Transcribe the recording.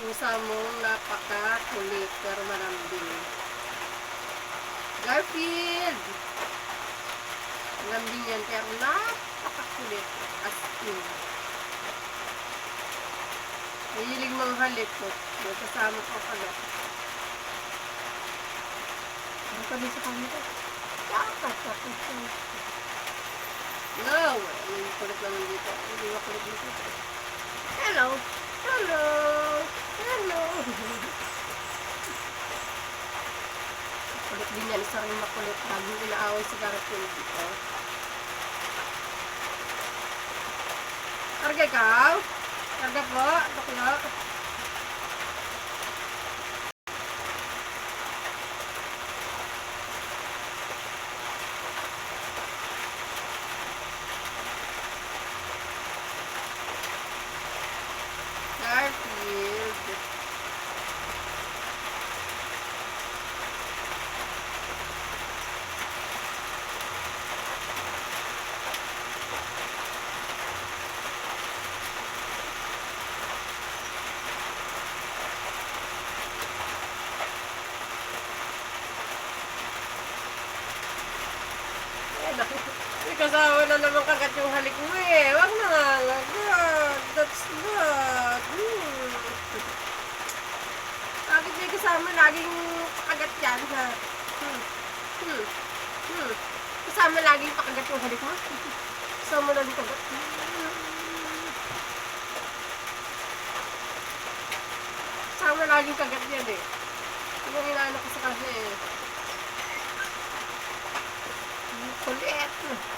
pusa mong napaka-kulit pero malambing. Garfield! Lambing yan pero napaka-kulit. As in. Mahilig mga halik ko. May kasama ko pala. Ano pa din sa kanila? Dapat, dapat. No! May kulit naman dito. Hindi makulit dito. Din yan. Isa rin makulit. Laging inaaway si Garfield dito. Karga ikaw? Karga po? Bakla? Garfield. Kasama na naman kagat yung halik mo eh. Wag na nga. God, that's not. Hmm. Bakit may kasama laging pakagat yan ha? Hmm. Hmm. Hmm. Kasama laging pakagat yung halik mo? Kasama laging kagat. Hmm. Kasama laging kagat yan eh. Yung inaano ko sa kasi eh. Kulit.